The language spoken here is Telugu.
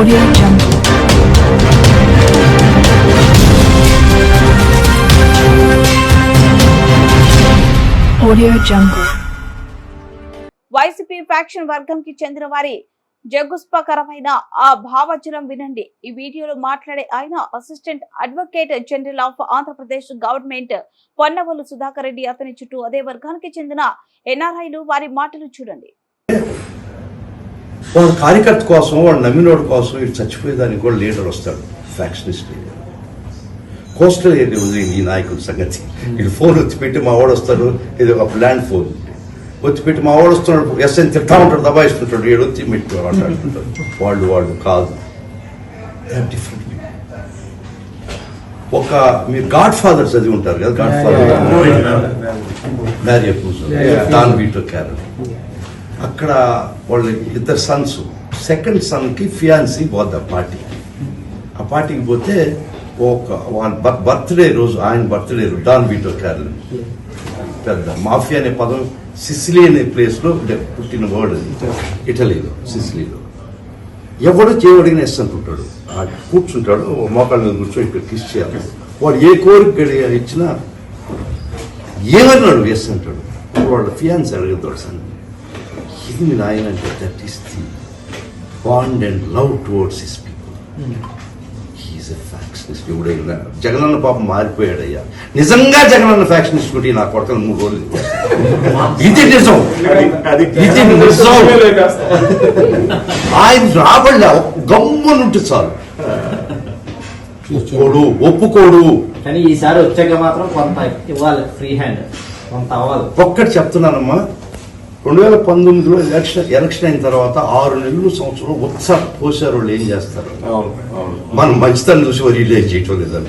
Audio Jungle. Audio Jungle. YCP faction వర్గంకి చెందిన వారి జగుస్పకరమైన ఆ భావచనం వినండి ఈ వీడియోలో మాట్లాడే ఆయన assistant advocate general of Andhra Pradesh government Ponnavolu Sudhakar Reddy అతని చుట్టూ అదే వర్గానికి చెందిన ఎన్ఆర్ఐలు వారి మాటలు చూడండి వాడు కార్యకర్త కోసం వాడు నమ్మినోడు కోసం ఇటు చచ్చిపోయేదానికి కూడా లీడర్ వస్తాడు. Factionist leader. కోస్టల్ ఏరియా ఉంది ఈ నాయకుడి సంగతి. ఇటు ఫోన్ వచ్చి పెట్టి మా వాడు వస్తాడు. ఇది ఒక ల్యాండ్ ఫోన్. వచ్చి పెట్టి మా వాడు వస్తున్నాడు. ఎస్ఎన్ తిట్టా ఉంటాడు దబాయిస్తుంటాడు. ఏడు వచ్చి మెట్టు మాట్లాడుతుంటాడు. వాళ్ళు వాళ్ళు కాదు. డిఫరెంట్ ఒక మీరు గాడ్ ఫాదర్ చదివి ఉంటారు కదా Godfather Mario Don Vito Corleone అక్కడ వాళ్ళ ఇద్దరు సన్స్ సెకండ్ సన్కి ఫియాన్సీ పోద్ది ఆ పార్టీ ఆ పార్టీకి పోతే ఒక వాళ్ళ బర్త్డే రోజు ఆయన బర్త్డే రోజు డాన్ బీటో క్యారల్ పెద్ద మాఫియా అనే పదం సిసిలీ అనే ప్లేస్లో పుట్టిన వర్డ్ ఇటలీలో సిసిలీలో. ఎవడో చేయవడిగిన ఎస్ అంటుంటాడు ఆ కూర్చుంటాడు ఓ మోకాళ్ళ మీద కూర్చొని ఇక్కడ కిస్ చేయాలి. వాడు ఏ కోరిక ఇచ్చినా ఏమన్నాడు ఎస్ అంటాడు? వాళ్ళ ఫియాన్స్ అడుగుతాడు సన్ ఇది మీ నాయన అంటే that is the bond and love towards his people he's a factionist ఎవడైనా జగనన్న పాపం మారిపోయాడయ్యా. నిజంగా జగనన్న ఫ్యాక్షనిస్ట్ కుట్టి నా కొడకలు మూడు రోజులు ఇది నిజం. ఇది నిజం. ఆయన రాబడ్డ గమ్మునుంటే చాలు. ఒప్పుకోడు ఒప్పుకోడు. కానీ ఈసారి వచ్చాక మాత్రం కొంత ఇవ్వాలి ఫ్రీ హ్యాండ్ కొంత అవ్వాలి. ఒక్కటి చెప్తున్నానమ్మా. రెండు వేల పంతొమ్మిదిలో ఎలక్షన్ ఎలక్షన్ అయిన తర్వాత ఆరు నెలలు సంవత్సరం ఉత్సాహ. పోసారు వాళ్ళు ఏం చేస్తారు? మనం మంచితనం చూసి వరి చేయటం లేదండి.